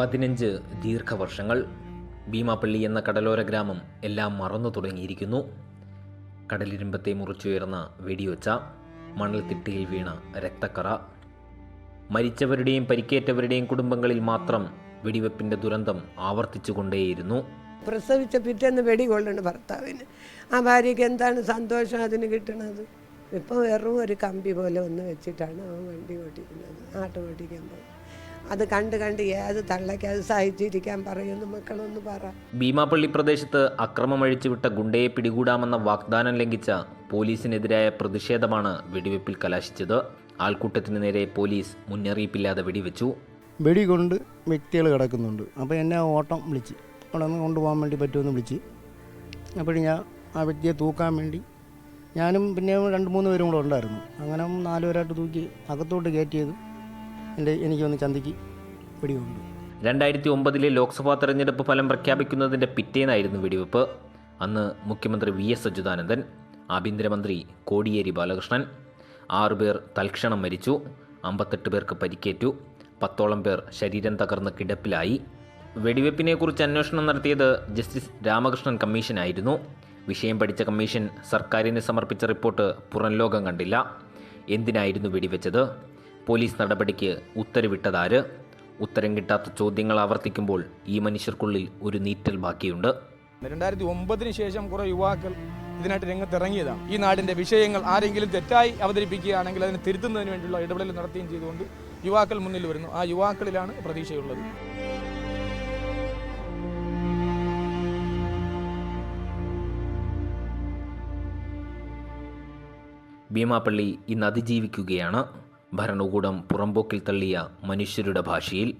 പതിനഞ്ച് ദീർഘവർഷങ്ങൾ ഭീമാപ്പള്ളി എന്ന കടലോര ഗ്രാമം എല്ലാം മറന്നു തുടങ്ങിയിരിക്കുന്നു. കടലിരുമ്പത്തെ മുറിച്ചുയർന്ന വെടിയൊച്ച മണൽത്തിട്ടിയിൽ വീണ രക്തക്കറ. മരിച്ചവരുടെയും പരിക്കേറ്റവരുടെയും കുടുംബങ്ങളിൽ മാത്രം വെടിവെപ്പിന്റെ ദുരന്തം ആവർത്തിച്ചുകൊണ്ടേയിരുന്നു. പ്രസവിച്ച പിറ്റേന്ന് വെടി കൊള്ളണം ഭർത്താവിന്. ആ ഭാര്യയ്ക്ക് എന്താണ് സന്തോഷം അതിന് കിട്ടണത്? ഇപ്പം വെറും ഒരു കമ്പി പോലെ ഒന്ന് വെച്ചിട്ടാണ് അവൻ വണ്ടി ഓടിക്കുന്നത് ആട്ടോ ഓടിക്കാൻ പോകും അത് കണ്ട് കണ്ട് ഏത് തള്ളയ്ക്ക് അത് സഹിച്ചിരിക്കാൻ പറയുമെന്ന് മക്കളൊന്ന് പറ. ഭീമാപ്പള്ളി പ്രദേശത്ത് അക്രമം അഴിച്ചുവിട്ട ഗുണ്ടയെ പിടികൂടാമെന്ന വാഗ്ദാനം ലംഘിച്ച പോലീസിനെതിരായ പ്രതിഷേധമാണ് വെടിവെപ്പിൽ കലാശിച്ചത്. ആൾക്കൂട്ടത്തിന് നേരെ പോലീസ് മുന്നറിയിപ്പില്ലാതെ വെടിവെച്ചു. വെടികൊണ്ട് വ്യക്തികൾ കിടക്കുന്നുണ്ട്. അപ്പോൾ എന്നെ ഓട്ടം വിളിച്ച്. അവിടെ നിന്ന് കൊണ്ടുപോകാൻ വേണ്ടി പറ്റുമെന്ന് വിളിച്ച്. അപ്പോഴും ഞാൻ ആ വ്യക്തിയെ തൂക്കാൻ വേണ്ടി ഞാനും പിന്നെ രണ്ട് മൂന്ന് പേരും കൂടെ ഉണ്ടായിരുന്നു. അങ്ങനെ നാലുപേരായിട്ട് തൂക്കി അകത്തോട്ട് കയറ്റിയത് എന്റെ എനിക്ക് വന്ന് ചന്തയ്ക്ക് വെടിവെപ്പ് രണ്ടായിരത്തി ഒമ്പതിലെ ലോക്സഭാ തെരഞ്ഞെടുപ്പ് ഫലം പ്രഖ്യാപിക്കുന്നതിന്റെ പിറ്റേന്നായിരുന്നു വെടിവെപ്പ്. അന്ന് മുഖ്യമന്ത്രി വി എസ് അച്യുതാനന്ദൻ ആഭ്യന്തരമന്ത്രി കോടിയേരി ബാലകൃഷ്ണൻ ആറുപേർ തൽക്ഷണം മരിച്ചു അമ്പത്തെട്ട് പേർക്ക് പരിക്കേറ്റു പത്തോളം പേർ ശരീരം തകർന്ന് കിടപ്പിലായി. വെടിവെപ്പിനെക്കുറിച്ച് അന്വേഷണം നടത്തിയത് ജസ്റ്റിസ് രാമകൃഷ്ണൻ കമ്മീഷനായിരുന്നു. വിഷയം പഠിച്ച കമ്മീഷൻ സർക്കാരിന് സമർപ്പിച്ച റിപ്പോർട്ട് പുറംലോകം കണ്ടില്ല. എന്തിനായിരുന്നു വെടിവെച്ചത്? പോലീസ് നടപടിക്ക് ഉത്തരവിട്ടതാര്? ഉത്തരം കിട്ടാത്ത ചോദ്യങ്ങൾ ആവർത്തിക്കുമ്പോൾ ഈ മനുഷ്യർക്കുള്ളിൽ ഒരു നീറ്റൽ ബാക്കിയുണ്ട്. രണ്ടായിരത്തി ഒമ്പതിന് ശേഷം കുറേ യുവാക്കൾ ഇതിനായിട്ട് രംഗത്തിറങ്ങിയതാണ് ഈ നാടിന്റെ വിഷയങ്ങൾ ആരെങ്കിലും തെറ്റായി അവതരിപ്പിക്കുകയാണെങ്കിൽ അതിനെ തിരുത്തുന്നതിന് വേണ്ടിയുള്ള ഇടപെടൽ നടത്തുകയും ചെയ്തുകൊണ്ട് യുവാക്കൾ മുന്നിൽ വരുന്നു. ആ യുവാക്കളിലാണ് പ്രതീക്ഷയുള്ളത്. ഭീമാപ്പള്ളി ഇന്ന് അതിജീവിക്കുകയാണ്. ഭരണകൂടം പുറമ്പോക്കിൽ തള്ളിയ മനുഷ്യരുടെ ഭാഷയിൽ